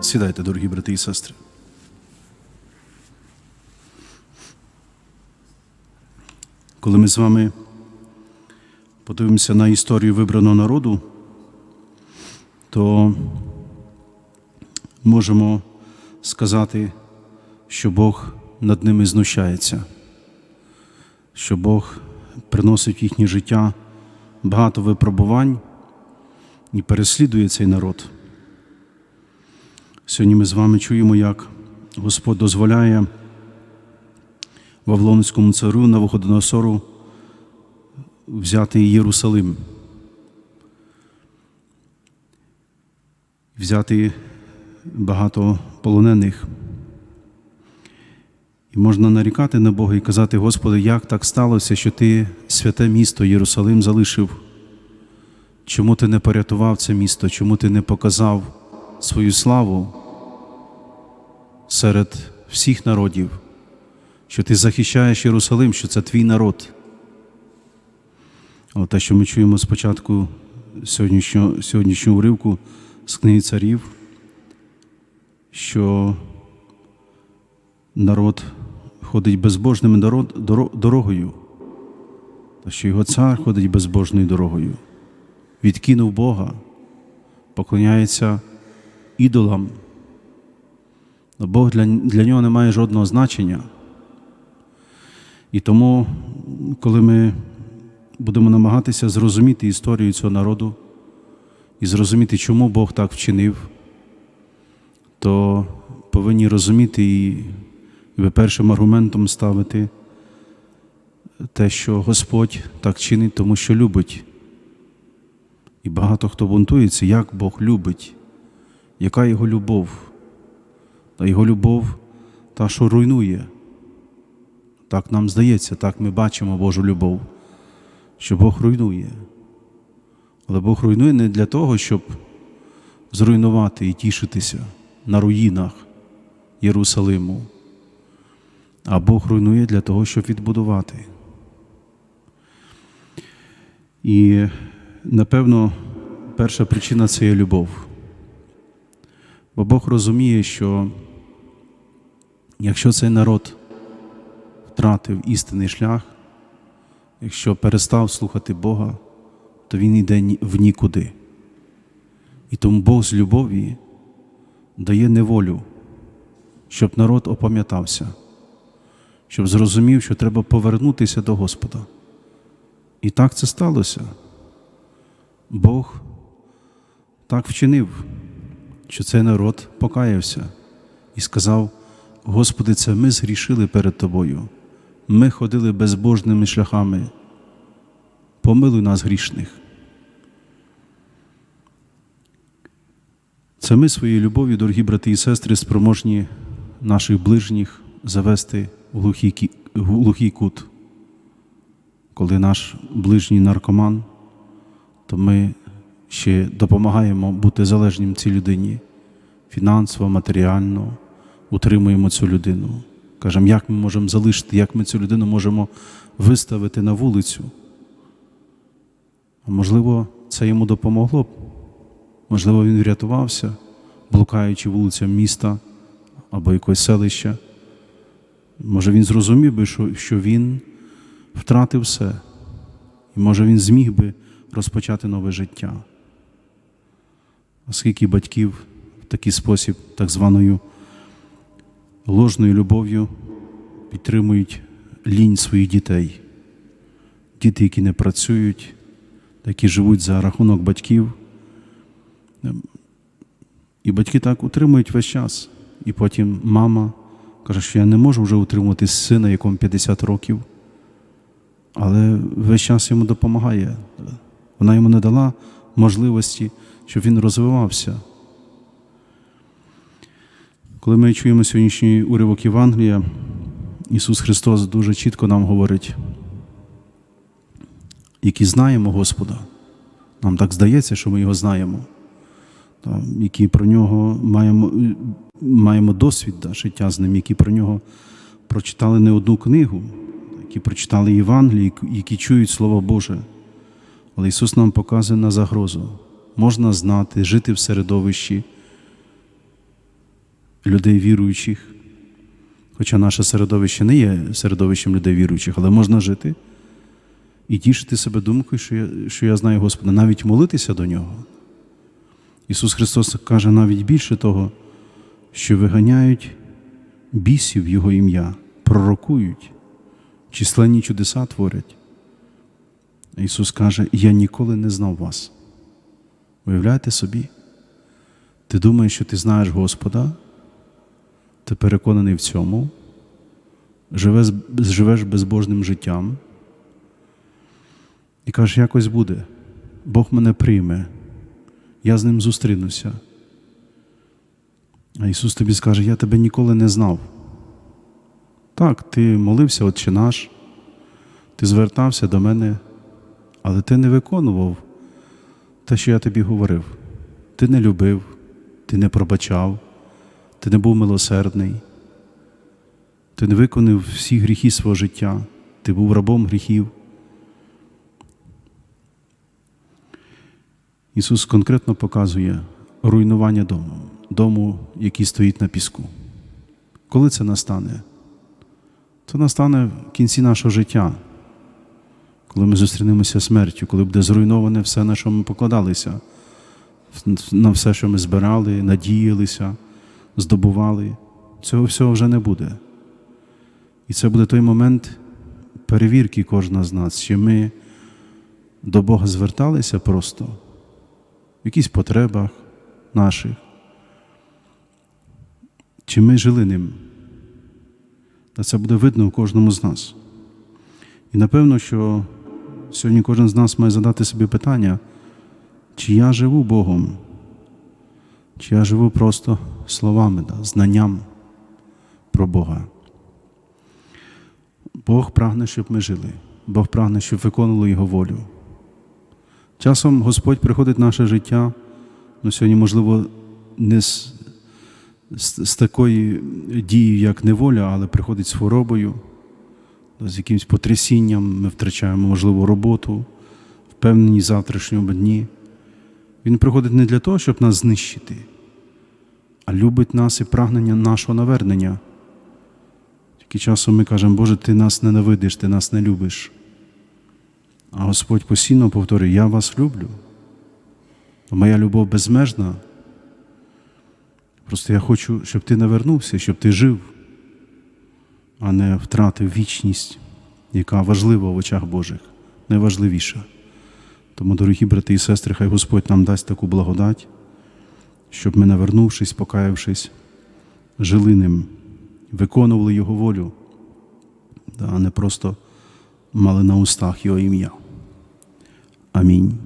Сідайте, дорогі брати і сестри. Коли ми з вами подивимося на історію вибраного народу, то можемо сказати, що Бог над ними знущається, що Бог приносить в їхнє життя багато випробувань і переслідує цей народ. Сьогодні ми з вами чуємо, як Господь дозволяє Вавилонському царю на Навуходоносору взяти Єрусалим, взяти багато полонених. І можна нарікати на Бога і казати, Господи, як так сталося, що Ти святе місто Єрусалим залишив? Чому ти не порятував це місто? Чому ти не показав свою славу серед всіх народів? Що ти захищаєш Єрусалим, що це твій народ? Але те, що ми чуємо спочатку сьогоднішнього, сьогоднішнього уривку з книги царів, що народ ходить безбожним дорогою, та що його цар ходить безбожною дорогою відкинув Бога, поклоняється ідолам. Но Бог для, для нього не має жодного значення. І тому, коли ми будемо намагатися зрозуміти історію цього народу і зрозуміти, чому Бог так вчинив, то повинні розуміти і ви першим аргументом ставити те, що Господь так чинить, тому що любить. І багато хто бунтується, як Бог любить, яка його любов, та його любов та, що руйнує. Так нам здається, так ми бачимо Божу любов, що Бог руйнує. Але Бог руйнує не для того, щоб зруйнувати і тішитися на руїнах Єрусалиму, а Бог руйнує для того, щоб відбудувати. І напевно, перша причина це є любов. Бо Бог розуміє, що якщо цей народ втратив істинний шлях, якщо перестав слухати Бога, то він йде в нікуди. І тому Бог з любові дає неволю, щоб народ опам'ятався, щоб зрозумів, що треба повернутися до Господа. І так це сталося. Бог так вчинив, що цей народ покаявся і сказав: Господи, це ми згрішили перед Тобою. Ми ходили безбожними шляхами. Помилуй нас грішних. Це ми своєю любов'ю, дорогі брати і сестри, спроможні наших ближніх завести в глухий, в глухий кут. Коли наш ближній наркоман, то ми ще допомагаємо бути залежнім цій людині фінансово, матеріально, утримуємо цю людину. Кажемо, як ми можемо залишити, як ми цю людину можемо виставити на вулицю. А можливо, це йому допомогло б. Можливо, він врятувався, блукаючи вулицям міста або якогось селища. Може, він зрозумів би, що, він втратив все, і може він зміг би розпочати нове життя. Оскільки батьків в такий спосіб, так званою ложною любов'ю, підтримують лінь своїх дітей, діти, які не працюють, які живуть за рахунок батьків. І батьки так утримують весь час. І потім мама каже, що я не можу вже утримувати сина, якому 50 років, але весь час йому допомагає. Вона йому не дала можливості, щоб він розвивався. Коли ми чуємо сьогоднішній уривок Євангелія, Ісус Христос дуже чітко нам говорить, які знаємо Господа. Нам так здається, що ми його знаємо, які про нього маємо, маємо досвід да, життя з ним, які про нього прочитали не одну книгу, які прочитали Євангелії, які чують Слово Боже. Але Ісус нам показує на загрозу. Можна знати, жити в середовищі, людей віруючих. Хоча наше середовище не є середовищем людей віруючих, але можна жити і тішити себе думкою, що я, що я знаю Господа, навіть молитися до Нього. Ісус Христос каже навіть більше того, що виганяють бісів Його ім'я, пророкують, численні чудеса творять. Ісус каже, я ніколи не знав вас. Уявляєте собі? Ти думаєш, що ти знаєш Господа, ти переконаний в цьому, живеш, живеш безбожним життям і кажеш, якось буде, Бог мене прийме, я з ним зустрінуся. А Ісус тобі скаже, я тебе ніколи не знав. Так, ти молився, Отче наш, ти звертався до мене, але ти не виконував те, що я тобі говорив. Ти не любив, ти не пробачав, ти не був милосердний, ти не виконав всі гріхи свого життя, ти був рабом гріхів. Ісус конкретно показує руйнування дому, дому, який стоїть на піску. Коли це настане? Це настане в кінці нашого життя, коли ми зустрінемося смертю, коли буде зруйноване все, на що ми покладалися, на все, що ми збирали, надіялися, здобували. Цього всього вже не буде. І це буде той момент перевірки кожного з нас, чи ми до Бога зверталися просто в якихось потребах наших, чи ми жили ним. Та це буде видно у кожному з нас. І напевно, що сьогодні кожен з нас має задати собі питання, чи я живу Богом, чи я живу просто словами, да, знанням про Бога. Бог прагне, щоб ми жили, Бог прагне, щоб виконували Його волю. Часом Господь приходить в наше життя, ну сьогодні, можливо, не з, з, з такою дією, як неволя, але приходить з хворобою, з якимось потрясінням, ми втрачаємо, можливо, роботу, впевнені завтрашньому дні. Він приходить не для того, щоб нас знищити, а любить нас і прагнення нашого навернення. Тільки часом ми кажемо, Боже, ти нас ненавидиш, ти нас не любиш. А Господь постійно повторює, я вас люблю. Моя любов безмежна. Просто я хочу, щоб ти навернувся, щоб ти жив, а не втратив вічність, яка важлива в очах Божих, найважливіша. Тому, дорогі брати і сестри, хай Господь нам дасть таку благодать, щоб ми, навернувшись, покаявшись, жили ним, виконували Його волю, а не просто мали на устах Його ім'я. Амінь.